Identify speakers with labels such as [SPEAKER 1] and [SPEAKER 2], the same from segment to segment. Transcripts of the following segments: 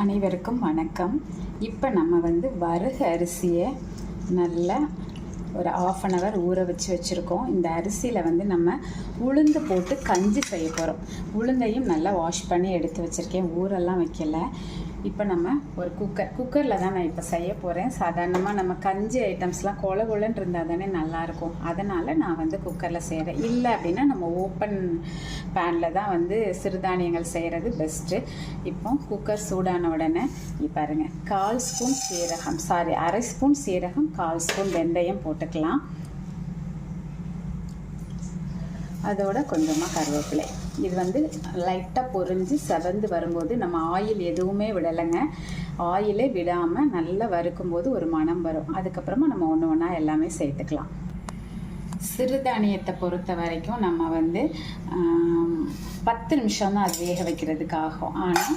[SPEAKER 1] அனைவருக்கும் வணக்கம். இப்போ நம்ம வந்து வறுக அரிசியை நல்லா ஒரு ஆஃப் அன் ஹவர் ஊற வச்சு வச்சுருக்கோம். இந்த அரிசியில் வந்து நம்ம உளுந்து போட்டு கஞ்சி செய்ய போகிறோம் உளுந்தையும் நல்லா வாஷ் பண்ணி எடுத்து வச்சுருக்கேன். ஊரெல்லாம் வைக்கல. இப்போ நம்ம ஒரு குக்கர் குக்கரில் தான் நான் இப்போ செய்ய போகிறேன் சாதாரணமாக நம்ம கஞ்சி ஐட்டம்ஸ்லாம் கொல கொலன்னு இருந்தால் தானே நல்லாயிருக்கும். அதனால் நான் வந்து குக்கரில் செய்கிறேன் இல்லை அப்படின்னா நம்ம ஓப்பன் பேனில் தான் வந்து சிறுதானியங்கள் செய்கிறது பெஸ்ட்டு இப்போ குக்கர் சூடான உடனே பாருங்கள் கால் ஸ்பூன் சீரகம் சாரி அரை ஸ்பூன் சீரகம் கால் ஸ்பூன் வெந்தயம் போட்டுக்கலாம். அதோட கொஞ்சமாக கருவேப்பிலை. இது வந்து லைட்டாக பொரிஞ்சு செவந்து வரும்போது நம்ம ஆயில் எதுவுமே விடலைங்க. ஆயிலே விடாமல் நல்லா வறுக்கும்போது ஒரு மணம் வரும். அதுக்கப்புறமா நம்ம ஒன்று ஒன்றா எல்லாமே சேர்த்துக்கலாம். சிறுதானியத்தை பொறுத்த வரைக்கும் நம்ம வந்து பத்து நிமிஷம் தான் அது வேக வைக்கிறதுக்கு ஆகும் ஆனால்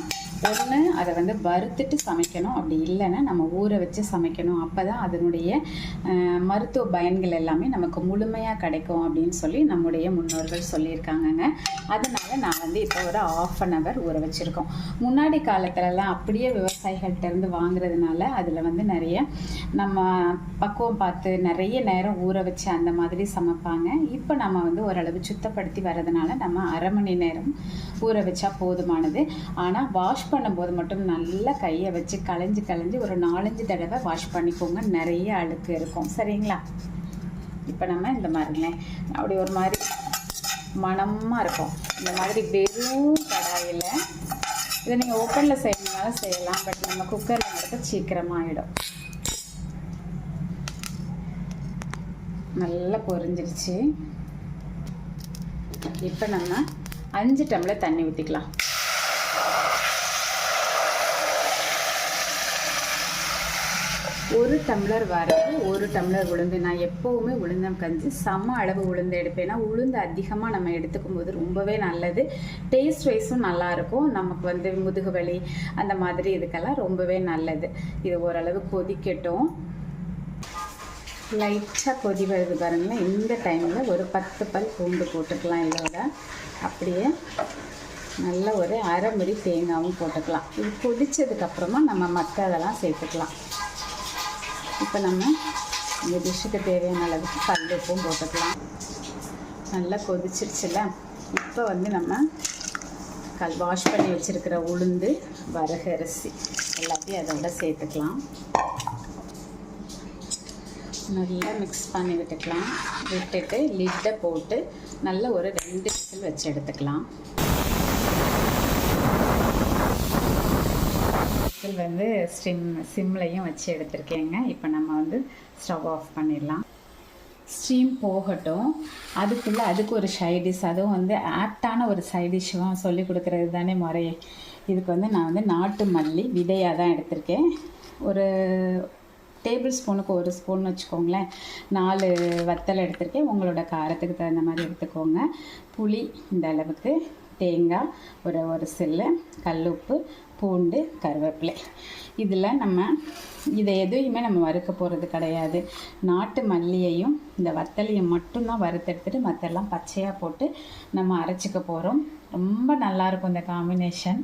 [SPEAKER 1] ஒன்று அதை வந்து வறுத்துட்டு சமைக்கணும். அப்படி இல்லைன்னா நம்ம ஊற வச்சு சமைக்கணும். அப்போ தான் அதனுடைய மருத்துவ பயன்கள் எல்லாமே நமக்கு முழுமையாக கிடைக்கும் அப்படின்னு சொல்லி நம்முடைய முன்னோர்கள் சொல்லியிருக்காங்கங்க. அதனால நான் வந்து இப்போ ஒரு ஆஃப் அன் ஹவர் ஊற வச்சுருக்கோம். முன்னாடி காலத்துலலாம் அப்படியே விவசாயிகள்கிட்ட இருந்து வாங்குறதுனால அதில் வந்து நிறைய நம்ம பக்குவம் பார்த்து நிறைய நேரம் ஊற வச்சு அந்த மாதிரி சமைப்பாங்க. இப்போ நம்ம வந்து ஓரளவு சுத்தப்படுத்தி வரதுனால நம்ம அரை மணி நேரம் ஊற வச்சா போதுமானது. ஆனால் வாஷ் பண்ணும்போது மட்டும் நல்லா கையை வச்சு களைஞ்சு களைஞ்சு ஒரு நாலஞ்சு தடவை வாஷ் பண்ணிக்கோங்க. நிறைய அழுக்கு இருக்கும். சரிங்களா? இப்போ நம்ம இந்த மாதிரிங்க. அப்படி ஒரு மாதிரி மனமாக இருக்கும். இந்த மாதிரி வெறும் கடாயில் இதை நீங்கள் ஓப்பனில் செய்யணுனாலும் செய்யலாம். பட் நம்ம குக்கரில் நடக்க சீக்கிரமாக ஆகிடும் நல்லா பொரிஞ்சிருச்சு. இப்போ நம்ம அஞ்சு டம்ளர் தண்ணி ஊற்றிக்கலாம் ஒரு டம்ளர் வரகு ஒரு டம்ளர் உளுந்து. நான் எப்போவுமே உளுந்தம் கஞ்சி சம அளவு உளுந்து எடுப்பேன். உளுந்து அதிகமாக நம்ம எடுத்துக்கும் போது ரொம்பவே நல்லது. டேஸ்ட் வைஸும் நல்லாயிருக்கும். நமக்கு வந்து முதுகு வலி அந்த மாதிரி இதுக்கெல்லாம் ரொம்பவே நல்லது. இது ஓரளவு கொதிக்கட்டும். லைட்டாக கொதி வருது பாருங்கள் இந்த டைமில் ஒரு பத்து பல் பூண்டு போட்டுக்கலாம் இதோட. அப்படியே நல்ல ஒரு அரை தேங்காவும் போட்டுக்கலாம். இது கொதித்ததுக்கப்புறமா நம்ம மற்றதெல்லாம் சேர்த்துக்கலாம். இப்போ நம்ம இந்த டிஷ்ஷுக்கு தேவையான அளவுக்கு கல் உப்பும் போட்டுக்கலாம். நல்லா கொதிச்சிருச்சுல இப்போ வந்து நம்ம கல் வாஷ் பண்ணி வச்சுருக்கிற உளுந்து வரகரிசி எல்லாத்தையும் அதோட சேர்த்துக்கலாம். நல்லா மிக்ஸ் பண்ணி விட்டுக்கலாம். விட்டுட்டு லிட்டை போட்டு நல்ல ஒரு ரெண்டு விசில் வச்சு எடுத்துக்கலாம். விசில் வந்து ஸ்டிம் சிம்லையும் வச்சு எடுத்திருக்கேங்க. இப்போ நம்ம வந்து ஸ்டவ் ஆஃப் பண்ணிடலாம். ஸ்டீம் போகட்டும். அதுக்குள்ளே அதுக்கு ஒரு சைடிஷ் அதுவும் வந்து ஆப்டான ஒரு சைடிஷ்ஷும் சொல்லி கொடுக்குறது தானே முறை இதுக்கு வந்து நான் வந்து நாட்டு மல்லி விதையாக தான் எடுத்திருக்கேன். ஒரு டேபிள் ஸ்பூனுக்கு ஒரு ஸ்பூன் வச்சுக்கோங்களேன். நாலு வத்தல் எடுத்திருக்கேன். உங்களோட காரத்துக்கு தகுந்த மாதிரி எடுத்துக்கோங்க. புளி இந்த அளவுக்கு தேங்காய் ஒரு ஒரு சில்லு உப்பு பூண்டு கருவேப்பிலை. இதில் நம்ம இதை எதையுமே நம்ம வறுக்க போகிறது கிடையாது. நாட்டு மல்லியையும் இந்த வத்தலையும் மட்டும்தான் வறுத்தெடுத்துட்டு மற்றெல்லாம் பச்சையாக போட்டு நம்ம அரைச்சிக்க போகிறோம் ரொம்ப நல்லாயிருக்கும் இந்த காம்பினேஷன்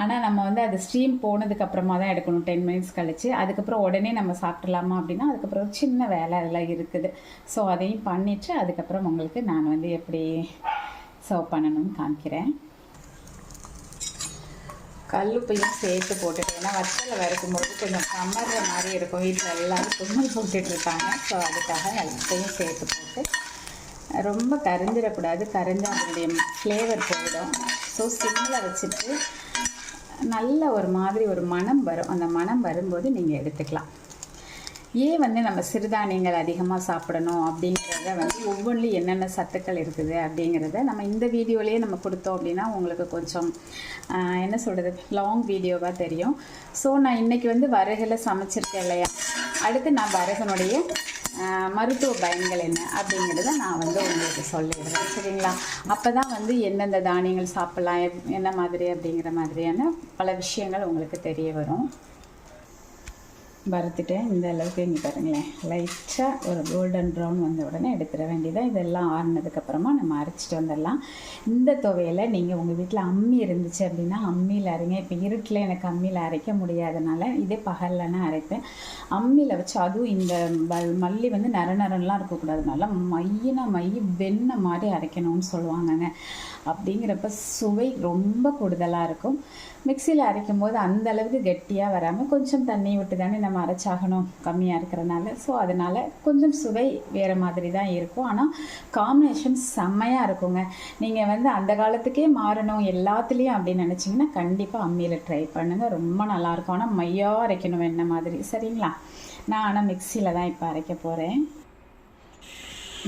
[SPEAKER 1] ஆனால் நம்ம வந்து அது ஸ்டீம் போனதுக்கப்புறமா தான் எடுக்கணும். டென் மினிட்ஸ் கழித்து அதுக்கப்புறம் உடனே நம்ம சாப்பிட்லாமா அப்படின்னா அதுக்கப்புறம் சின்ன வேலை அதெல்லாம் இருக்குது. ஸோ அதையும் பண்ணிவிட்டு அதுக்கப்புறம் உங்களுக்கு நான் வந்து எப்படி சர்வ் பண்ணணும்னு காமிக்கிறேன். கல்லுப்பையும் சேர்த்து போட்டுட்டு ஏன்னா வத்தலை வறுக்கும்போது கொஞ்சம் கமர்ற மாதிரி இருக்கும். வீட்டில் எல்லாரும் தும்மல் போட்டுட்ருக்காங்க ஸோ அதுக்காக கல்லுப்பையும் சேர்த்து போட்டு ரொம்ப கரைஞ்சிடக்கூடாது கரைஞ்சால் அதனுடைய ஃப்ளேவர் போயிடும். ஸோ சிம்மில் வச்சுட்டு நல்ல ஒரு மாதிரி ஒரு மணம் வரும். அந்த மணம் வரும்போது நீங்கள் எடுத்துக்கலாம். ஏன் வந்து நம்ம சிறுதானியங்கள் அதிகமாக சாப்பிடணும் அப்படிங்கிறத வந்து ஒவ்வொன்றிலும் என்னென்ன சத்துக்கள் இருக்குது அப்படிங்கிறத நம்ம இந்த வீடியோலேயே நம்ம கொடுத்தோம் அப்படின்னா உங்களுக்கு கொஞ்சம் என்ன சொல்கிறது லாங் வீடியோவாக தெரியும். ஸோ நான் இன்றைக்கி வந்து வரகில் சமைச்சிருக்கேன் இல்லையா? அடுத்து நான் வரகனுடைய மருத்துவ பயன்கள் என்ன அப்படிங்கிறத நான் வந்து உங்களுக்கு சொல்லிடுறேன். சரிங்களா? அப்போ தான் வந்து எந்தெந்த தானியங்கள் சாப்பிட்லாம் எப்- என்ன மாதிரி அப்படிங்கிற மாதிரியான பல விஷயங்கள் உங்களுக்கு தெரிய வரும். வறுத்துட்டேன் இந்த அளவுக்கு இங்கே பாருங்களேன். லைட்டாக ஒரு கோல்டன் ப்ரௌன் வந்த உடனே எடுத்துட வேண்டியதான் இதெல்லாம் ஆறுனதுக்கப்புறமா நம்ம அரைச்சிட்டு வந்துடலாம். இந்த துவையலை நீங்கள் உங்கள் வீட்டில் அம்மி இருந்துச்சு அப்படின்னா அம்மியில் அரைங்க. இப்போ இருட்டில் எனக்கு அம்மியில் அரைக்க முடியாதனால இதே பகல்லனா அரைப்பேன். அம்மியில் வச்சு அதுவும் இந்த மல்லி வந்து நர நரன்லாம் இருக்கக்கூடாது நல்லா மையினா மை வெண்ணெய் மாதிரி அரைக்கணும்னு சொல்லுவாங்கங்க. அப்படிங்கிறப்ப சுவை ரொம்ப கூடுதலாக இருக்கும். மிக்சியில் அரைக்கும் போது அந்த அளவுக்கு கெட்டியாக வராமல் கொஞ்சம் தண்ணி விட்டு தானே நம்ம அரைச்சாகணும் கம்மியாக இருக்கிறனால. ஸோ அதனால் கொஞ்சம் சுவை வேறு மாதிரி தான் இருக்கும். ஆனால் காம்பினேஷன் செம்மையாக இருக்குங்க. நீங்கள் வந்து அந்த காலத்துக்கே மாறணும் எல்லாத்துலேயும் அப்படின்னு நினச்சிங்கன்னா கண்டிப்பாக அம்மியில் ட்ரை பண்ணுங்கள் ரொம்ப நல்லாயிருக்கும் ஆனால் மையாக அரைக்கணும் என்ன மாதிரி? சரிங்களா? நான் ஆனால் மிக்சியில் தான் இப்போ அரைக்க போகிறேன்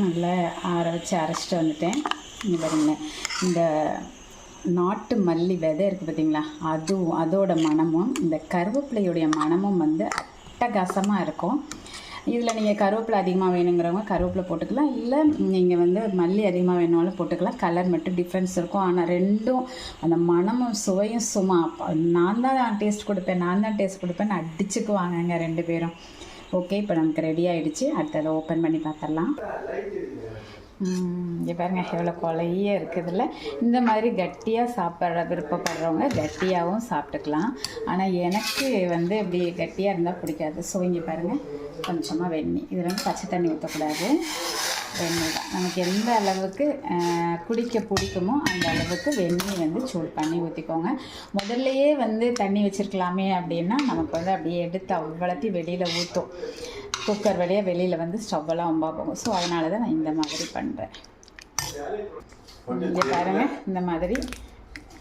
[SPEAKER 1] நல்லா ஆற வச்சு அரைச்சிட்டு வந்துட்டேன். இங்கே பாருங்களேன் இந்த நாட்டு மல்லி விதை இருக்குது பார்த்தீங்களா? அதுவும் அதோட மணமும் இந்த கருவேப்பிலையுடைய மணமும் வந்து அட்டகாசமாக இருக்கும். இதில் நீங்கள் கருவேப்பிலை அதிகமாக வேணுங்கிறவங்க கருவேப்பிலை போட்டுக்கலாம். இல்லை நீங்கள் வந்து மல்லி அதிகமாக வேணுனாலும் போட்டுக்கலாம். கலர் மட்டும் டிஃப்ரென்ஸ் இருக்கும். ஆனால் ரெண்டும் அந்த மணமும் சுவையும் சும்மா நான் தான் நான் டேஸ்ட் கொடுப்பேன் நான் தான் டேஸ்ட் கொடுப்பேன்னு அடிச்சுக்குவாங்கங்க ரெண்டு பேரும். ஓகே இப்போ நமக்கு ரெடி ஆகிடுச்சு அடுத்ததை ஓப்பன் பண்ணி பார்த்துடலாம். இங்கே பாருங்க எவ்வளோ கொலைய இருக்குதுல்ல. இந்த மாதிரி கட்டியாக சாப்பிட்ற விருப்பப்படுறவங்க கட்டியாகவும் சாப்பிட்டுக்கலாம். ஆனால் எனக்கு வந்து இப்படி கட்டியாக இருந்தால் பிடிக்காது. ஸோ இங்கே பாருங்கள் கொஞ்சமாக வெண்ணி. இதில் வந்து பச்சை தண்ணி ஊற்றக்கூடாது வெந்நீர் தான் நமக்கு எந்த அளவுக்கு குடிக்க பிடிக்குமோ அந்த அளவுக்கு வெந்நீர் வந்து சூடு பண்ணி ஊற்றிக்கோங்க முதல்லையே வந்து தண்ணி வச்சுருக்கலாமே அப்படின்னா நமக்கு வந்து அப்படியே எடுத்து அவ்வளோத்தையும் வெளியில் ஊற்றும் குக்கர் வழியாக வெளியில் வந்து ஸ்டவ்வெல்லாம் ரொம்ப போகும். ஸோ அதனால தான் நான் இந்த மாதிரி பண்ணுறேன் இங்கே பாருங்கள் இந்த மாதிரி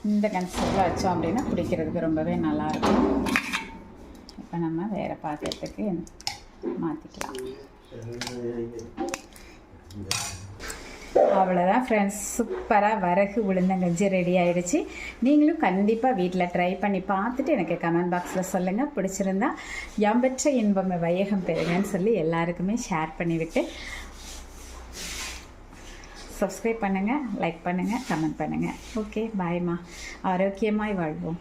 [SPEAKER 1] இந்த கன்செப்டில் வச்சோம் அப்படின்னா குடிக்கிறதுக்கு ரொம்பவே நல்லாயிருக்கும் இப்போ நம்ம வேறு பாத்திரத்துக்கு மாற்றிக்கலாம் அவ்வளோதான் ஃப்ரெண்ட்ஸ் சூப்பராக வரகு உளுந்தங்கஞ்சி ரெடி ஆகிடுச்சு நீங்களும் கண்டிப்பாக வீட்டில் ட்ரை பண்ணி பார்த்துட்டு எனக்கு கமெண்ட் பாக்ஸில் சொல்லுங்கள் பிடிச்சிருந்தா எம்பற்ற இன்பம் வையகம் பெறுங்கன்னு சொல்லி எல்லாருக்குமே ஷேர் பண்ணிவிட்டு சப்ஸ்கிரைப் பண்ணுங்கள் லைக் பண்ணுங்கள் கமெண்ட் பண்ணுங்கள் ஓகே பாய்மா ஆரோக்கியமாய் வாழ்வோம்.